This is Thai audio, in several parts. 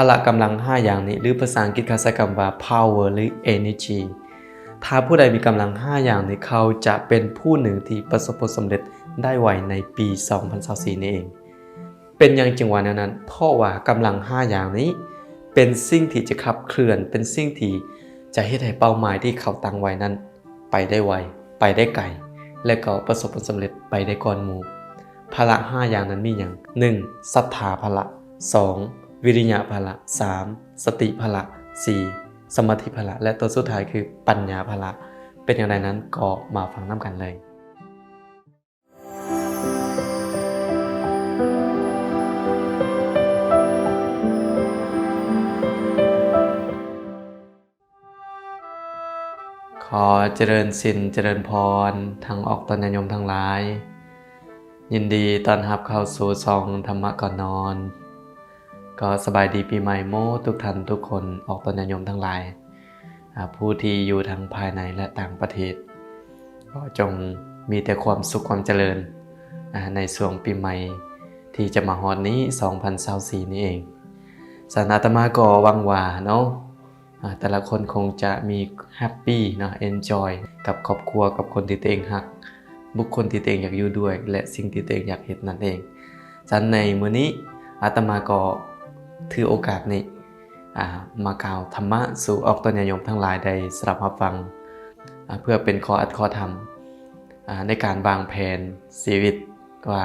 พละกำลัง 5 อย่างนี้ หรือภาษาอังกฤษเขาใช้คำว่า power หรือ energy ถ้าผู้ใดมีกำลัง 5 อย่างนี้เขาจะเป็นผู้หนึ่งที่ประสบผลสำเร็จได้ไวในปี 2024นี่เอง เป็นอย่างจริงว่านนั้นเพราะว่ากำลัง 5 อย่างนี้ เป็นสิ่งที่จะขับเคลื่อน เป็นสิ่งที่จะเฮ็ดให้เป้าหมายที่เขาตั้งไว้นั้น ไปได้ไว ไปได้ไกล และก็ประสบผลสำเร็จไปได้ก่อนหมู่พละ 5 อย่างนั้นมีอย่าง 1. ศรัทธาพละ 2. วิริยะพละ 3. สติพละ 4. สมาธิพละ และตัวสุดท้ายคือปัญญาพละ เป็นอย่างไรนั้นก็มาฟังน้ำกันเลยขอเจริญสินเจริญพรทั้งออกตอนญาโยมทั้งหลาย ยินดีต้อนรับเข้าสู่ซองธรรมะก่อนนอน ก็สบายดีปีใหม่โมทุกท่านทุกคนออกตนญาโยมทั้งหลาย ผู้ที่อยู่ทั้งภายในและต่างประเทศ ก็จงมีแต่ความสุขความเจริญในช่วงปีใหม่ที่จะมาฮอดนี้ 2024นี้เองสานาตมาก็วังว่าเนาะแต่ละคนคงจะมีแฮปปี้เนาะเอนจอยกับครอบครัวกับคนที่ตัวเองรัก บุคคลที่ตัวเองอยากอยู่ด้วย และสิ่งที่ตัวเองอยากเห็นนั่นเองฉันในมื้อนี้อาตมาก็ ถือโอกาสนี้มากล่าวธรรมะสู่ออกตนญาโยมทั้งหลายได้สรับรับฟัง เพื่อเป็นข้ออัดข้อธรรมในการวางแผนชีวิตว่า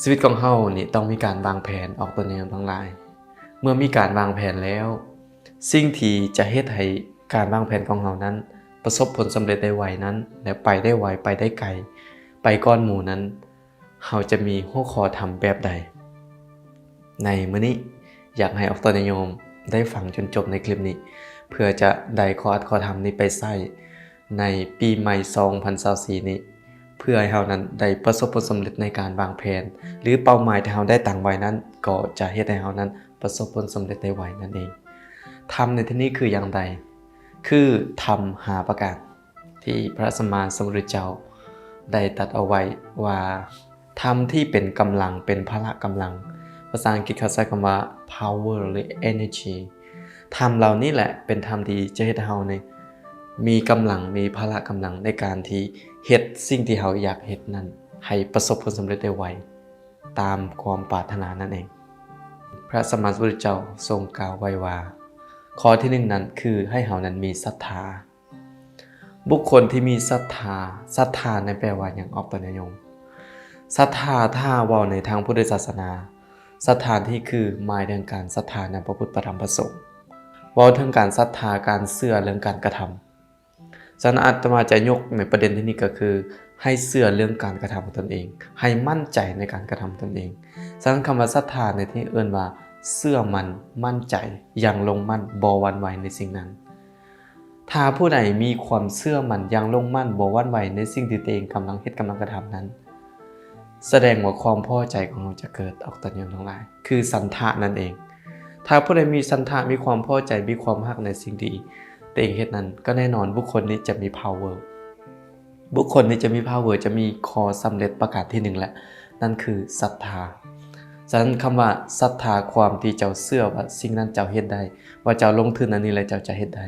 ชีวิตของเฮานี่ต้องมีการวางแผนออกตนญาโยมทั้งหลาย เมื่อมีการวางแผนแล้ว สิ่งที่จะเฮ็ดให้การวางแผนของเรานั้น ประสบผลสำเร็จได้ไวนั้น และไปได้ไวไปได้ไกล ไปก้อนหมู่นั้นเราจะมีหัวข้อทำแบบใด ในมื้อนี้ อยากให้ออกตนโยมได้ฟังจนจบในคลิปนี้ เพื่อจะได้ข้ออัดข้อทำนี้ไปใส่ในปีใหม่2024นี้ เพื่อให้เรานั้นได้ประสบผลสำเร็จในการวางแผน หรือเป้าหมายที่เราได้ตั้งไว้นั้น ก็จะเฮ็ดให้เรานั้นประสบผลสำเร็จได้ไวนั่นเองธรรมในที่นี้คืออย่างใด คือธรรมหาประการที่พระสมมาสมุทธเจ้า ได้ตัดเอาไว้ว่าธรรมที่เป็นกำลังเป็นพละกำลัง ภาษาอังกฤษเขาใช้คำว่า power หรือ energy ธรรมเหล่านี้แหละเป็นธรรมที่จะให้เราในมีกำลังมีพละกำลังในการที่เฮ็ดสิ่งที่เราอยากเฮ็ดนั้น ให้ประสบผลสำเร็จได้ไวตามความปรารถนานั่นเอง พระสมมาสมพุทธเจ้าทรงกล่าวไว้ว่าข้อที่หนึ่งนั้นคือให้เฮานั้นมีศรัทธา บุคคลที่มีศรัทธาศรัทธาในแปลว่าอย่างออกตนยมศรัทธาถ้าว่าในทางพุทธศาสนา ศรัทธาที่คือหมายถึงการศรัทธาในพระพุทธธรรมพระสงฆ์เว่าถึงการศรัทธาการเชื่อเรื่องการกระทำฉะนั้นอาตมาจะยกในประเด็นที่นี้ก็คือ ให้เชื่อเรื่องการกระทำของตนเอง ให้มั่นใจในการกระทำตนเองฉะนั้นคำว่าศรัทธาในที่เอื่นว่าเชื่อมันมั่นใจอย่างลงมั่นบอวันไหวในสิ่งนั้น ถ้าผู้ใดมีความเชื่อมันอย่างลงมั่นบอวันไหวในสิ่งที่ตัวเองกำลังเฮ็ดกำลังกระทำนั้น แสดงว่าความพอใจของเราจะเกิดออกตนยมทั้งหลาย คือสันทะนั่นเอง ถ้าผู้ใดมีสันทะมีความพอใจมีความฮักในสิ่งที่ตัวเองเฮ็ดนั้นก็แน่นอนบุคคลนี้จะมี power บุคคลนี้จะมี power จะมีคอสำเร็จประกาศที่หนึ่งแหละ นั่นคือศรัทธาฉะนั้นคำว่าศรัทธาความที่เจ้าเชื่อว่าสิ่งนั้นเจ้าเฮ็ดได้ ว่าเจ้าลงทุนอันนี้แล้วเจ้าจะเฮ็ดได้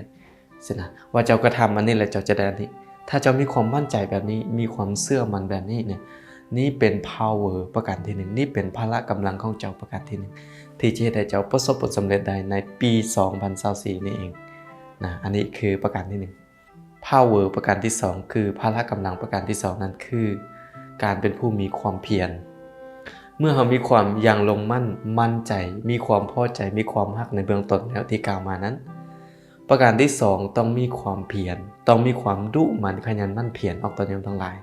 สินะว่าเจ้ากระทำอันนี้แล้วเจ้าจะได้อันนี้ ถ้าเจ้ามีความมั่นใจแบบนี้มีความเชื่อมันแบบนี้เนี่ย นี่เป็น power ประการที่หนึ่งนี่เป็นพละกำลังของเจ้าประการที่หนึ่งที่จะเฮ็ดให้เจ้าประสบผลสำเร็จได้ในปี 2024นี่เองนะอันนี้คือประการที่หนึ่ง power ประการที่สองคือพละกำลังประการที่สองนั้นคือ การเป็นผู้มีความเพียรเมื่อเรามีความยังลงมั่นมั่นใจ มีความพอใจมีความฮักในเบื้องต้นแล้วที่กล่าวมานั้น ประการที่สองต้องมีความเพียรต้องมีความดุมันขยันมั่นเพียรออกตนยมทั้งหลาย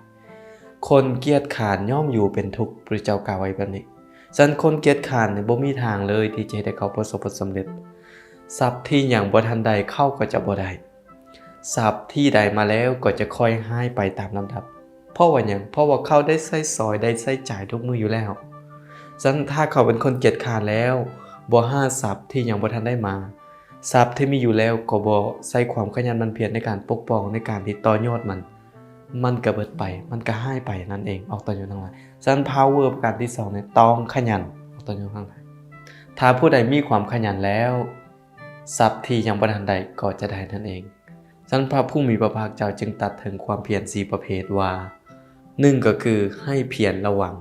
คนเกียจขานย่อมอยู่เป็นทุกข์พระเจ้ากล่าวไว้แบบนี้ฉันคนเกียจขานเนี่ยบ่มีทางเลยที่จะให้ได้เขาประสบผลสำเร็จทรัพย์ที่อย่างบ่ทันใดเข้าก็จะบ่ได้ทรัพย์ที่ใดมาแล้วก็จะค่อยให้ไปตามลำดับ เพราะว่าอย่างเพราะว่าเขาได้ใช้ซอยได้ใช้จ่ายทุกมืออยู่แล้วฉะนั้นถ้าเขาเป็นคนเกียจขานแล้วบ่ห้าทรัพย์ที่ยังบ่ทันได้มาทรัพย์ที่มีอยู่แล้วก็บ่ใช้ความขยันมันเพียรในการปกป้องในการที่ต่อยอดมัน มันก็เบิดไป มันก็หายไปนั่นเอง ออกตอนอยู่ทั้งหลายฉะนั้น power ประการที่สองเนี่ยต้องขยัน ออกตอนอยู่ทั้งหลายถ้าผู้ใดมีความขยันแล้วทรัพย์ที่ยังบ่ทันใดก็จะได้นั่นเองสันพระผู้มีพระภาคเจ้าจึงตัดถึงความเพียรสีประเภทว่าหนึ่งก็คือให้เพียรระวัง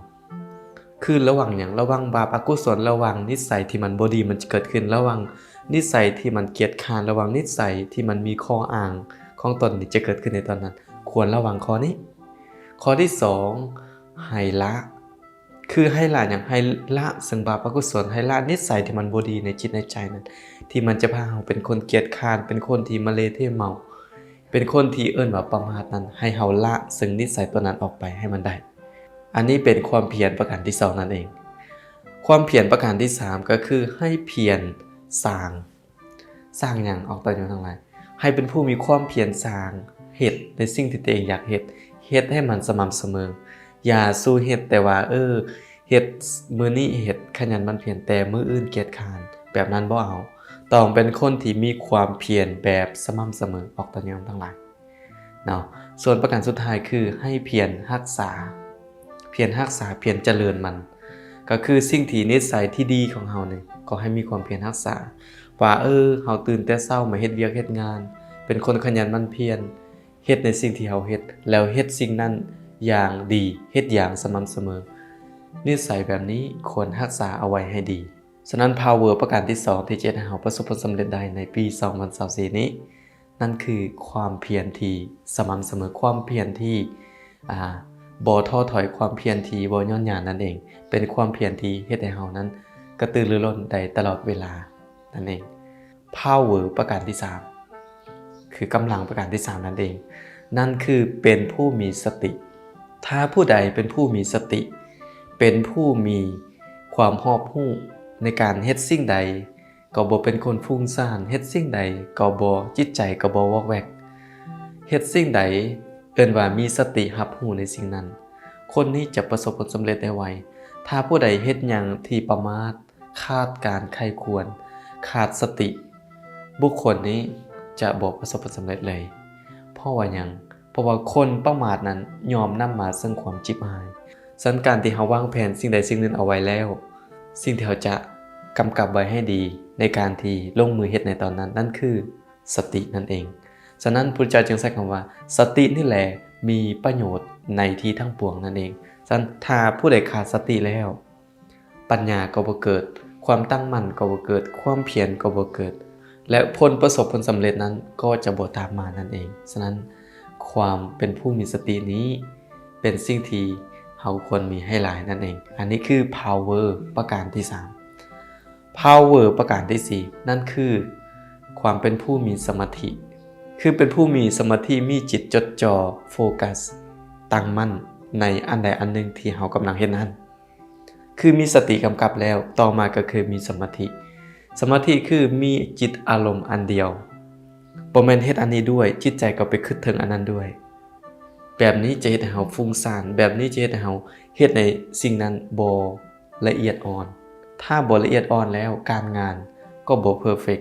คือระวังอย่างระวังบาปอกุศลระวังนิสัยที่มันบดีมันจะเกิดขึ้นระวัง นิสัยที่มันเกียจค้านระวังนิสัยที่มันมีข้ออ้างของตนนี่จะเกิดขึ้นในตอนนั้น ควรระวังข้อนี้ ข้อที่สองให้ละ คือให้ละอย่างให้ละซึ่งบาปอกุศลให้ละนิสัยที่มันบดีในจิตในใจนั้น ที่มันจะพาเราเป็นคนเกียจคร้านเป็นคนที่มาเลเทเมา เป็นคนที่เอิ้นว่าประมาทนั้น ให้เฮาละซึ่งนิสัยตัวนั้นออกไปให้มันได้ อันนี้เป็นความเพียรประการที่สองนั่นเอง ความเพียรประการที่สามก็คือให้เพียรสร้าง สร้างอย่างออกตอนอยู่ทั้งหลายให้เป็นผู้มีความเพียรสร้าง เหตุในสิ่งที่ตัวเองอยากเฮ็ดเฮ็ดให้มันสม่ำเสมอ อย่าสู้เฮ็ดแต่ว่า เออเฮ็ดมื้อนี้เฮ็ดขยันมันเพียรแต่มื้ออื่นเกียจคานแบบนั้นบ่เอาต้องเป็นคนที่มีความเพียรแบบสม่ำเสมอออกตอนยองทั้งหลายเนาะส่วนประการสุดท้ายคือให้เพียรรักษา เพียรรักษาเพียรเจริญมัน ก็คือสิ่งที่นิสัยที่ดีของเฮาเนี่ยก็ให้มีความเพียรรักษา ว่าเออเฮาตื่นแต่เช้ามาเฮ็ดเวียกเฮ็ดงาน เป็นคนขยันมันเพียร ฮ็ดในสิ่งที่เฮาเฮ็ดแล้วเฮ็ดสิ่งนั้นอย่างดีเฮ็ดอย่างสม่ำเสมอ นิสัยแบบนี้ควรรักษาเอาไว้ให้ดี ฉะนั้น power ประการที่ 2 ที่จะให้เราประสบผลสำเร็จได้ในปี 2024นี้ นั่นคือความเพียรที่สม่ำเสมอความเพียรที่อ่าบ่ท้อถอยความเพียรที่บ่ย่อนหย่อนนั่นเอง เป็นความเพียรที่เฮ็ดให้เฮานั้น กระตือรือร้นได้ตลอดเวลานั่นเอง power ประการที่ 3 คือกำลังประการที่ 3 นั่นเอง นั่นคือเป็นผู้มีสติ ถ้าผู้ใดเป็นผู้มีสติ เป็นผู้มีความหอบหู้ในการเฮ็ดสิ่งใดก็บ่เป็นคนฟุ้งซ่านเฮ็ดสิ่งใดก็บ่จิตใจก็บ่วอกแวกเฮ็ดสิ่งใดเอิ้นว่ามีสติรับรู้ในสิ่งนั้น คนนี้จะประสบผลสำเร็จได้ไวถ้าผู้ใดเฮ็ดหยังที่ประมาทขาดการใครควร ขาดสติ บุคคลนี้ จะบ่ประสบผลสำเร็จเลย เพราะว่ายังเพราะว่าคนประมาทนั้นยอมนำมาซึ่งความจิบหายสันการที่เฮาวางแผนสิ่งใดสิ่งหนึ่งเอาไว้แล้ว สิ่งที่เราจะกำกับไว้ให้ดีในการที่ลงมือเฮ็ดในตอนนั้น นั่นคือสตินั่นเอง ฉะนั้นพุทธเจ้าจึงใช้คำว่า สตินี่แหละมีประโยชน์ในที่ทั้งปวงนั่นเองฉะนั้นถ้าผู้ใดขาดสติแล้ว ปัญญาก็บ่เกิด ความตั้งมั่นก็บ่เกิด ความเพียรก็บ่เกิด และผลประสบผลสำเร็จนั้นก็จะบ่ตามมานั่นเอง ฉะนั้นความเป็นผู้มีสตินี้ เป็นสิ่งที่เราควรมีให้หลายนั่นเอง อันนี้คือ power ประการที่ 3 power ประการที่ 4 นั่นคือ ความเป็นผู้มีสมาธิ คือเป็นผู้มีสมาธิมีจิตจดจ่อโฟกัส ตั้งมั่นในอันใดอันหนึ่งที่เรากำลังเห็นนั้น คือมีสติกำกับแล้วต่อมาก็คือมีสมาธิ สมาธิคือมีจิตอารมณ์อันเดียวบ่แม่นเฮ็ดอันนี้ด้วย จิตใจก็ไปคิดถึงอันนั้นด้วย แบบนี้จะเฮ็ดให้เฮาฟุ้งซ่าน แบบนี้จะเฮ็ดให้เฮาเฮ็ดในสิ่งนั้นบ่ละเอียดอ่อน ถ้าบ่ละเอียดอ่อนแล้วการงานก็บ่เพอร์เฟก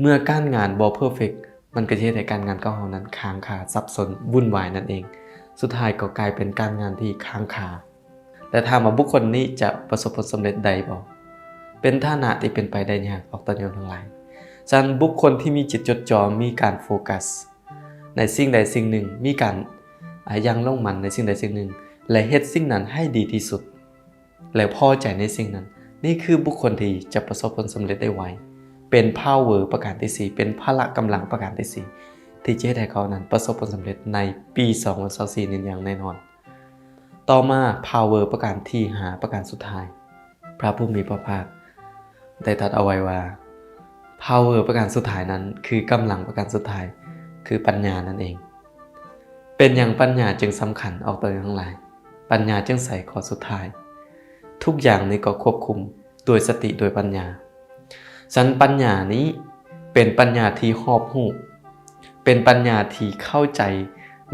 เมื่อการงานบ่เพอร์เฟกมันก็จะเฮ็ดให้การงานของเฮานั้นค้างคาสับสนวุ่นวายนั่นเอง สุดท้ายก็กลายเป็นการงานที่ค้างคาแต่ถามว่าบุคคลนี้จะประสบผลสำเร็จใดบ่ เป็นฐานะที่เป็นไปได้ยากออกตอนยนทั้งหลายฉะนั้นบุคคลที่มีจิตจดจ่อมีการโฟกัส ในสิ่งใดสิ่งหนึ่งมีการยังลงมันในสิ่งใดสิ่งหนึ่ง และเฮ็ดสิ่งนั้นให้ดีที่สุด และพอใจในสิ่งนั้น นี่คือบุคคลที่จะประสบผลสำเร็จได้ไวเป็น power ประการที่ 4 เป็นพละกำลังประการที่ 4 ที่จะให้เขานั้นประสบผลสำเร็จในปี2024นี้อย่างแน่นอน ต่อมา power ประการที่5ประการสุดท้าย พระผู้มีพระภาค ได้ตัดเอาไว้ว่า power ประการสุดท้ายนั้น คือกำลังประการสุดท้าย คือปัญญานั่นเอง เป็นอย่างปัญญาจึงสำคัญออกตัวทั้งหลาย ปัญญาจึงใส่ข้อสุดท้าย ทุกอย่างนี้ก็ควบคุมโดยสติโดยปัญญา สันปัญญานี้เป็นปัญญาที่หอบหูเป็นปัญญาที่เข้าใจ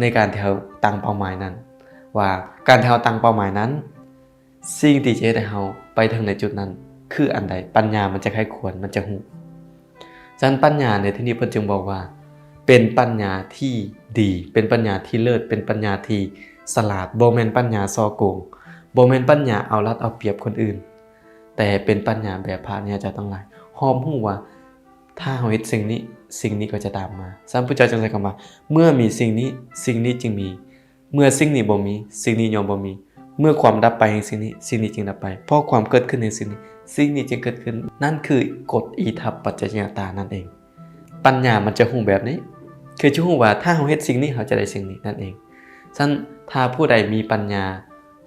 ในการแถวตั้งเป้าหมายนั้น ว่าการแถวตั้งเป้าหมายนั้น สิ่งที่จะให้เราไปถึงในจุดนั้น คืออันใดปัญญามันจะใครควรมันจะหูจันปัญญาในที่นี้เพิ่นจึงบอกว่า เป็นปัญญาที่ดี เป็นปัญญาที่เลิศเป็นปัญญาที่สลาดโบแมนปัญญาซอโกงโบแมนปัญญาเอารัดเอาเปรียบคนอื่น แต่เป็นปัญญาแบบพระเนี่ยจะต้องหลายหอมหูว่า ถ้าเฮาเฮ็ดสิ่งนี้สิ่งนี้ก็จะตามมาสัมพุทธเจ้าจึงใช้คำว่า เมื่อมีสิ่งนี้สิ่งนี้จึงมี เมื่อสิ่งนี้บ่มี สิ่งนี้ย่อมบ่มี เมื่อความดับไปแห่งสิ่งนี้สิ่งนี้จึงดับไป เพราะความเกิดขึ้นแห่งสิ่งนี้สิ่งนี้จึงเกิดขึ้น นั่นคือกฎอีทัปปัจจยตานั่นเอง ปัญญามันจะหูแบบนี้ คือจะหูว่าถ้าเราเฮ็ดสิ่งนี้เราจะได้สิ่งนี้นั่นเองฉะนั้นถ้าผู้ใดมีปัญญา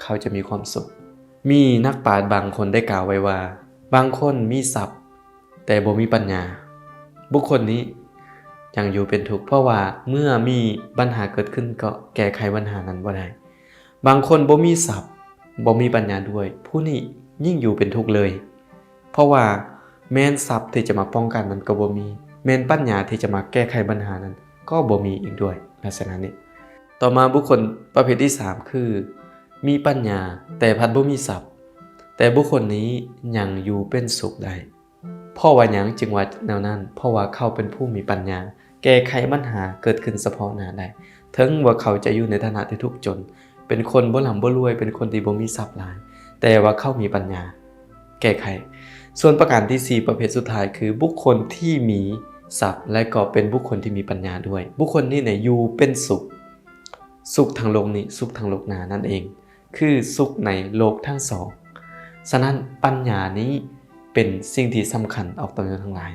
เขาจะมีความสุข มีนักปราชญ์บางคนได้กล่าวไว้ว่า บางคนมีทรัพย์ แต่บ่มีปัญญา บุคคลนี้ยังอยู่เป็นทุกข์เพราะว่าเมื่อมีปัญหาเกิดขึ้นก็แก้ไขปัญหานั้นบ่ได้ บางคนบ่มีทรัพย์บ่มีปัญญาด้วย ผู้นี้ยิ่งอยู่เป็นทุกข์เลย เพราะว่าแม้นทรัพย์ที่จะมาป้องกันมันก็บ่มี แม้นปัญญาที่จะมาแก้ไขปัญหานั้น ก็บ่มีอีกด้วยลักษณะนี้ ต่อมาบุคคลประเภทที่ 3 คือ มีปัญญาแต่พัดบ่มีทรัพย์แต่บุคคลนี้ยังอยู่เป็นสุขได้เพราะว่าหยังจึงว่าแนวนั้นเพราะว่าเขาเป็นผู้มีปัญญา แก้ไขปัญหาเกิดขึ้นเฉพาะหน้าได้ถึงว่าเขาจะอยู่ในฐานะที่ทุกข์จน เป็นคนบ่ร่ำบ่รวย เป็นคนที่บ่มีทรัพย์หลาย แต่ว่าเข้ามีปัญญา แก้ไข ส่วนประการที่ 4 ประเภทสุดท้ายคือบุคคลที่มีทรัพย์ และก็เป็นบุคคลที่มีปัญญาด้วย บุคคลนี้เนี่ยอยู่เป็นสุข สุขทางโลกนี้ สุขทางโลกนานั่นเอง คือสุขในโลกทั้งสองฉะนั้นปัญญานี้เป็นสิ่งที่สำคัญออกตัวเงินทั้งหลาย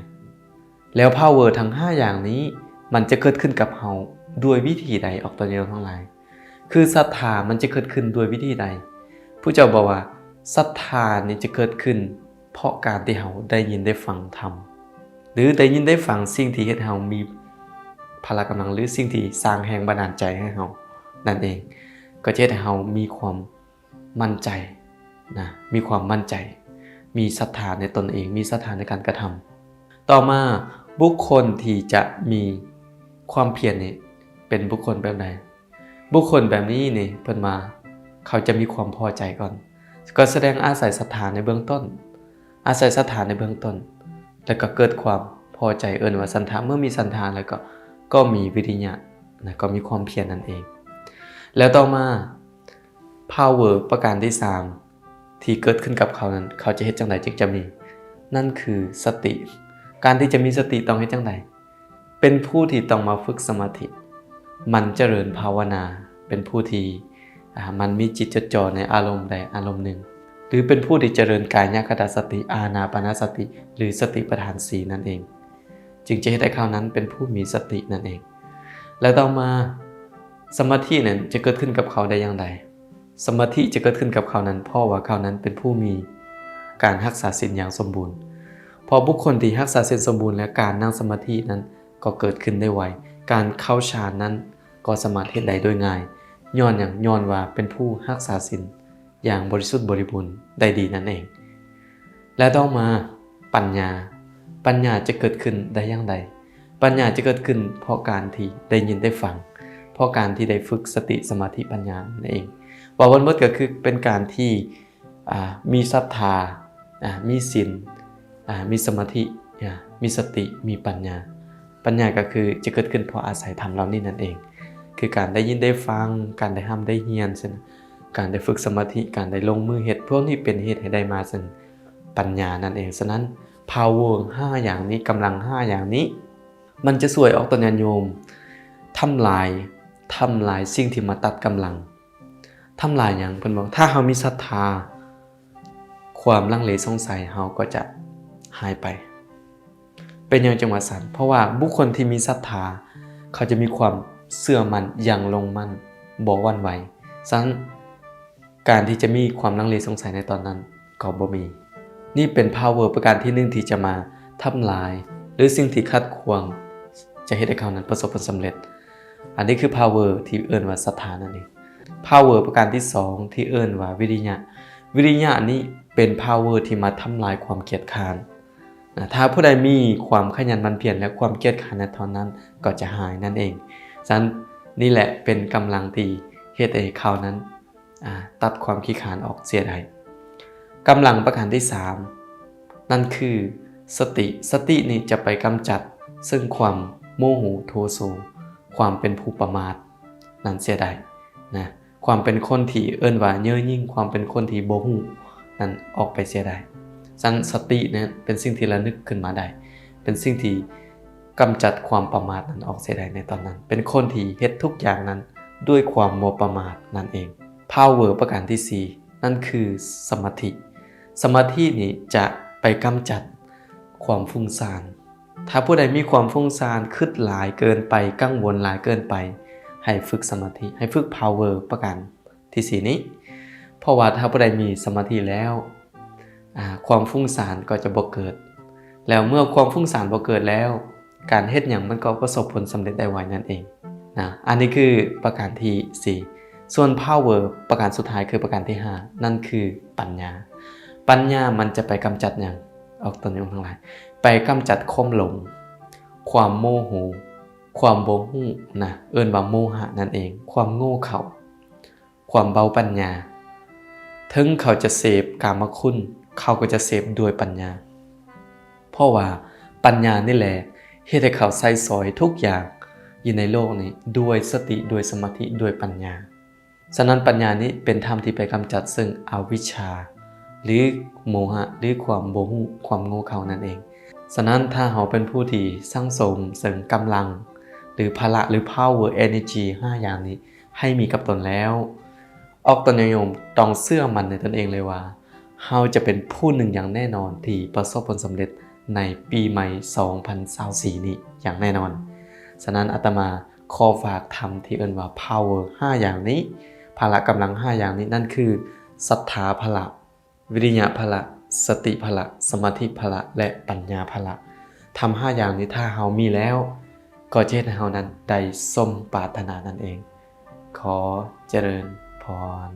แล้ว power ทั้ง 5 อย่างนี้มันจะเกิดขึ้นกับเราด้วยวิธีใดออกตัวเงินทั้งหลาย คือศรัทธามันจะเกิดขึ้นด้วยวิธีใดผู้เจ้าบอกว่าศรัทธานี่จะเกิดขึ้น เพราะการที่เราได้ยินได้ฟังธรรมหรือได้ยินได้ฟังสิ่งที่เฮ็ดเรามีพละกำลังหรือสิ่งที่สร้างแรงบันดาลใจให้เรานั่นเอง ก็จะให้เรามีความมั่นใจนะมีความมั่นใจ มีศรัทธาในตนเอง มีศรัทธาในการกระทำต่อมาบุคคลที่จะมีความเพียรนี่เป็นบุคคลแบบใด บุคคลแบบนี้นี่เพิ่นมา เขาจะมีความพอใจก่อน ก็แสดงอาศัยศรัทธาในเบื้องต้น อาศัยศรัทธาในเบื้องต้น แล้วก็เกิดความพอใจเอิ้นว่าศรัทธาเมื่อมีศรัทธาแล้วก็ก็มีวิริยะนะก็มีความเพียรนั่นเอง แล้วต่อมา power ประการที่ 3 ที่เกิดขึ้นกับเขานั้น เขาจะเฮ็ดจังไดจึงจะมี นั่นคือสติ การที่จะมีสติต้องเฮ็ดจังไดเป็นผู้ที่ต้องมาฝึกสมาธิ มันเจริญภาวนา เป็นผู้ที่มันมีจิตจดจ่อในอารมณ์ใดอารมณ์หนึ่ง หรือเป็นผู้ที่เจริญกายญาคตาสติอานาปาสติ หรือสติปัฏฐานสีนั่นเอง จึงจะให้ได้เขานั้นเป็นผู้มีสตินั่นเอง แล้วต่อมาสมาธินั้นจะเกิดขึ้นกับเขาได้อย่างไรสมาธิจะเกิดขึ้นกับเขานั้นเพราะว่าเขานั้นเป็นผู้มีการรักษาศีลอย่างสมบูรณ์ พอบุคคลที่รักษาศีลสมบูรณ์และการนั่งสมาธินั้นก็เกิดขึ้นได้ไว การเข้าฌานนั้น ก็สามารถเฮ็ดได้โดยง่าย ย้อนอย่างย้อนว่าเป็นผู้รักษาศีลอย่างบริสุทธิ์บริบูรณ์ได้ดีนั่นเอง และต่อมาปัญญา ปัญญาจะเกิดขึ้นได้อย่างไรปัญญาจะเกิดขึ้น เพราะการที่ได้ยินได้ฟัง เพราะการที่ได้ฝึกสติสมาธิปัญญานั่นเองว่าวันเมื่อก็คือเป็นการที่มีศรัทธา มีศีล มีสมาธิ มีสติ มีปัญญา ปัญญาก็คือจะเกิดขึ้นเพราะอาศัยธรรมเหล่านี้นั่นเอง คือการได้ยินได้ฟัง การได้ห้ามได้เฮียนซึ่นการได้ฝึกสมาธิการได้ลงมือเฮ็ดพวกนี้เป็นเหตุให้ได้มาซึ่งปัญญานั่นเองฉะนั้น power 5 อย่างนี้กำลัง 5 อย่างนี้ มันจะสวยออกตนญาณโยมทำลายทำลายสิ่งที่มาตัดกำลังทำลายอย่างเพิ่นบอกถ้าเฮามีศรัทธา ความลังเลสงสัยเฮาก็จะหายไป เป็นอย่างจังหวะสันเพราะว่าบุคคลที่มีศรัทธา เขาจะมีความ เสื่อมันอย่างลงมั่นบ่วันไหวซั้นการที่จะมีความลังเลสงสัยในตอนนั้นก็บ่มี นี่เป็น power ประการที่หนึ่งที่จะมาทำลาย หรือสิ่งที่คัดควง จะให้ได้เขานั้นประสบผลสำเร็จ อันนี้คือ power ที่เอิ้นว่าศรัทธานั่นเอง power ประการที่2ที่เอิ้นว่าวิริยะ วิริยะนี้เป็น power ที่มาทำลายความเกียจค้านนะถ้าผู้ใดมีความขยันมันเพียรและความเกียจค้านในตอนนั้นก็จะหายนั่นเอง ฉะนั้นนี่แหละเป็นกำลังที่เฮ็ดให้เขานั้นตัดความขี้ขานออกเสียได้กำลังประการที่ 3 นั่นคือสติสตินี่จะไปกำจัด ซึ่งความโมโหโทโสความเป็นผู้ประมาทนั่นเสียได้นะความเป็นคนที่เอิ้นว่าเย่อยิ่งความเป็นคนที่โบหูนั่นออกไปเสียได้สันสติเนี่ยเป็นสิ่งที่ระลึกขึ้นมาได้ เป็นสิ่งที่ กำจัดความประมาทนั้นออกเสียได้ในตอนนั้น เป็นคนที่เฮ็ดทุกอย่างนั้นด้วยความโมประมาทนั่นเอง power ประการที่ 4 นั่นคือสมาธิ สมาธินี้จะไปกำจัดความฟุ้งซ่าน ถ้าผู้ใดมีความฟุ้งซ่านคิดหลายเกินไปกังวลหลายเกินไป ให้ฝึกสมาธิ ให้ฝึก power ประการที่ 4 นี้ เพราะว่าถ้าผู้ใดมีสมาธิแล้ว ความฟุ้งซ่านก็จะบ่เกิด แล้วเมื่อความฟุ้งซ่านบ่เกิดแล้ว การเฮ็ดหยังมันก็ประสบผลสำเร็จได้ไวนั่นเองนะอันนี้คือประการที่ 4 ส่วน power ประการสุดท้ายคือประการที่ 5 นั่นคือปัญญา ปัญญามันจะไปกำจัดอย่างออกตนยงทั้งหลาย ไปกำจัดความหลง ความโมโหความโบหูนะเอิ้นว่าโมหะนั่นเอง ความโง่เขาความเบาปัญญา ถึงเขาจะเสพกามคุณ เขาก็จะเสพด้วยปัญญา เพราะว่าปัญญานี่แหละ เฮ็ดให้เขาใส่สอยทุกอย่างอยู่ในโลกนี้ด้วยสติด้วยสมาธิด้วยปัญญา ฉะนั้นปัญญานี้เป็นธรรมที่ไปกำจัดซึ่งอวิชชา หรือโมหะหรือความโมหุความโง่เขลานั่นเอง ฉะนั้นถ้าเราเป็นผู้ที่สร้างสมเสริมกำลัง หรือพละหรือ power energy 5 อย่างนี้ ให้มีกับตนแล้ว ออกตนโยมต้องเชื่อมันในตนเองเลยว่าเราจะเป็นผู้หนึ่งอย่างแน่นอนที่ประสบผลสำเร็จ ในปีใหม่ 2024นี้อย่างแน่นอน ฉะนั้นอาตมาขอฝากธรรมที่เอิ้นว่า power 5 อย่างนี้ พละกำลัง 5 อย่างนี้นั่นคือศรัทธาพละ วิริยะพละ สติพละ สมาธิพละ และปัญญาพละทำห้าอย่างนี้ถ้าเฮามีแล้ว ก็เฮ็ดให้เฮานั้นได้สมปรารถนานั่นเอง ขอเจริญพร